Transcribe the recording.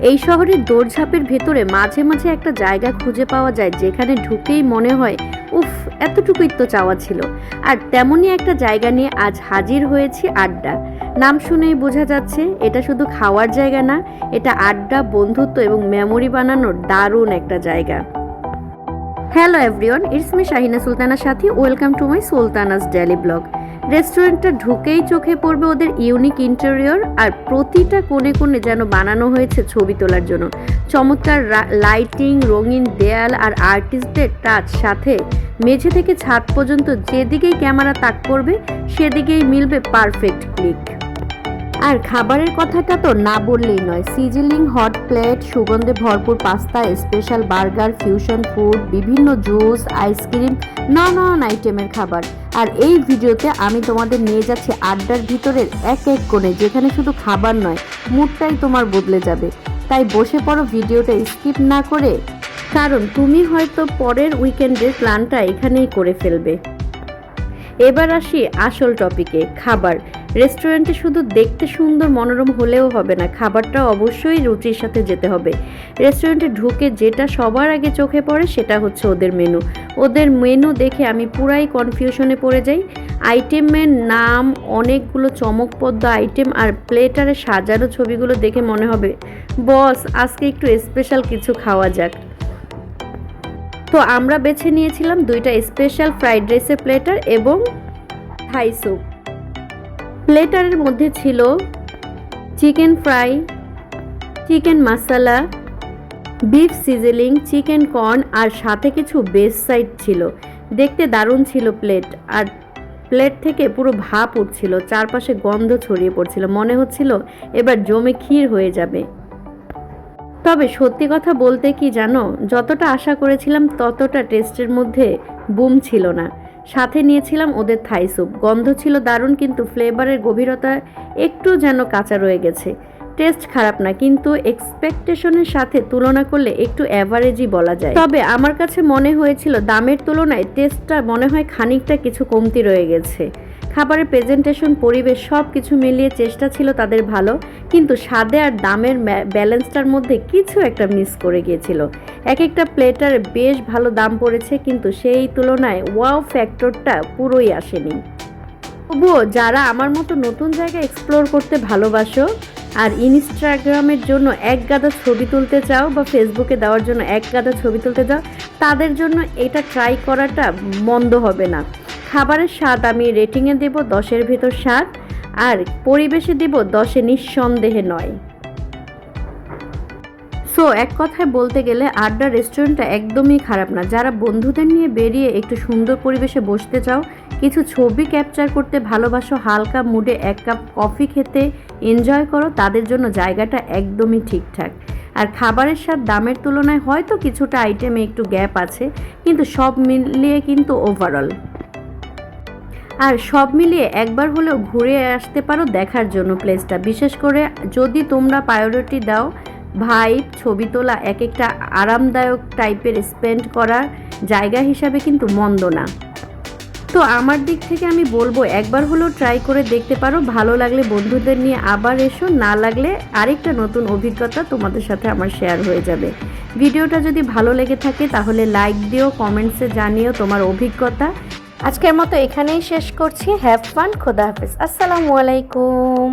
এই শহরের দৌড়ঝাঁপের ভেতরে মাঝে মাঝে একটা জায়গা খুঁজে পাওয়া যায় যেখানে ঢুকেই মনে হয়, উফ, এতটুকুই তো চাওয়া ছিল। আর তেমনই একটা জায়গা নিয়ে আজ হাজির হয়েছি আড্ডা। নাম শুনেই বোঝা যাচ্ছে, এটা শুধু খাওয়ার জায়গা না, এটা আড্ডা, বন্ধুত্ব এবং মেমোরি বানানোর দারুণ একটা জায়গা। Hello everyone, it's me Shahina সুলতানার সাথে, welcome to my Sultana's daily blog. রেস্টুরেন্টটা ঢুকেই চোখে পড়বে ওদের ইউনিক ইন্টেরিয়র আর প্রতিটা কোণে কোণে যেন বানানো হয়েছে ছবি তোলার জন্য। চমৎকার লাইটিং, রঙিন দেয়াল আর আর্টিস্টদের টাচ সাথে মেঝে থেকে ছাদ পর্যন্ত যেদিকেই ক্যামেরা তাক করবে, সেদিকেই মিলবে পারফেক্ট ক্লিক। আর খাবারের কথাটা তো না বললেই নয়। সিজিলিং হট প্লেট, সুগন্ধে ভরপুর pasta, special burger, fusion food, বিভিন্ন জুস, আইসক্রিম, নানান আইটেমের খাবার। আর এই ভিডিওতে আমি তোমাদের নিয়ে যাচ্ছি আড্ডার ভিতরের এক এক কোণে যেখানে শুধু খাবার নয়, মুডটাই তোমার বদলে যাবে। তাই বসে পড়ো, ভিডিওটা স্কিপ না করে। কারণ তুমি হয়তো পরের উইকেন্ডের প্ল্যানটা এখানেই করে ফেলবে। এবার আসি আসল টপিকে, খাবার। রেস্টুরেন্টে শুধু দেখতে সুন্দর, মনোরম হলেও হবে না, খাবারটা অবশ্যই রুচির সাথে যেতে হবে। রেস্টুরেন্টে ঢুকে যেটা সবার আগে চোখে পড়ে সেটা হচ্ছে ওদের মেনু ওদের মেনু দেখে আমি পুরাই কনফিউশনে পড়ে যাই। আইটেমের নাম, অনেকগুলো চমকপদ্ম আইটেম আর প্লেটারে সাজানো ছবিগুলো দেখে মনে হবে, বস, আজকে একটু স্পেশাল কিছু খাওয়া যাক। তো আমরা বেছে নিয়েছিলাম দুইটা স্পেশাল ফ্রাইড রাইসের প্লেটার এবং থাই স্যুপ প্লেটারের মধ্যে ছিল chicken fry, chicken masala beef sizzling, chicken corn আর সাথে কিছু বেস সাইড ছিল। দেখতে দারুণ ছিল প্লেট আর প্লেট থেকে পুরো ভাপ উঠছিল, চারপাশে গন্ধ ছড়িয়ে পড়ছিল, মনে হচ্ছিল এবার জমে ক্ষীর হয়ে যাবে। তবে সত্যি কথা বলতে কি জানো, যতটা আশা করেছিলাম ততটা টেস্টের মধ্যে বুম ছিল না। সাথে নিয়েছিলাম ওদের থাই স্যুপ। গন্ধ ছিল দারুণ, কিন্তু ফ্লেভারের গভীরতা একটু যেন কাঁচা রয়ে গেছে। টেস্ট খারাপ না, কিন্তু এক্সপেকটেশনের সাথে তুলনা করলে একটু অ্যাভারেজই বলা যায়। তবে আমার কাছে মনে হয়েছিল দামের তুলনায় টেস্টটা মনে হয় খানিকটা কিছু কমতি রয়ে গেছে। খাবারের প্রেজেন্টেশন পরিবেশ সব কিছু মিলিয়ে চেষ্টা ছিল তাদের ভালো, কিন্তু স্বাদে আর দামের ব্যালেন্সটার মধ্যে কিছু একটা মিস করে গিয়েছিল। এক একটা প্লেটার বেশ ভালো দাম পড়েছে, কিন্তু সেই তুলনায় ওয়াও ফ্যাক্টরটা পুরোই আসেনি। তবুও যারা আমার মতো নতুন জায়গা এক্সপ্লোর করতে ভালোবাসো আর ইনস্টাগ্রামের জন্য এক গাদা ছবি তুলতে চাও বা ফেসবুকে দেওয়ার জন্য এক গাদা ছবি তুলতে চাও তাদের জন্য এটা ট্রাই করাটা মন্দ হবে না। খাবারের স্বাদ আমি রেটিংয়ে দেব দশের ভেতর সাত আর পরিবেশে দেব দশে নিঃসন্দেহে নয়। সো এক কথায় বলতে গেলে আড্ডা রেস্টুরেন্টটা একদমই খারাপ না। যারা বন্ধুদের নিয়ে বেরিয়ে একটু সুন্দর পরিবেশে বসতে চাও, কিছু ছবি ক্যাপচার করতে ভালোবাসো, হালকা মুডে এক কাপ কফি খেতে এনজয় করো, তাদের জন্য জায়গাটা একদমই ঠিকঠাক। আর খাবারের স্বাদ দামের তুলনায় হয়তো কিছুটা আইটেমে একটু গ্যাপ আছে, কিন্তু সব মিলিয়ে কিন্তু ওভারঅল আর সব মিলিয়ে একবার হলেও ঘুরে আসতে পারো দেখার জন্য প্লেসটা বিশেষ করে যদি তোমরা প্রায়োরিটি দাও ভাইব ছবি তোলা এক একটা আরামদায়ক টাইপের স্পেন্ড করার জায়গা হিসাবে কিন্তু মন্দ না। তো আমার দিক থেকে আমি বলব, একবার হলেও ট্রাই করে দেখতে পারো। ভালো লাগলে বন্ধুদের নিয়ে আবার এসো, না লাগলে আরেকটা নতুন অভিজ্ঞতা তোমাদের সাথে আমার শেয়ার হয়ে যাবে। ভিডিওটা যদি ভালো লেগে থাকে তাহলে লাইক দিও কমেন্টসে জানিও তোমার অভিজ্ঞতা। আজকের মতো এখানেই শেষ করছি। হ্যাভ ফান খোদা হাফিজ। আসসালামু আলাইকুম।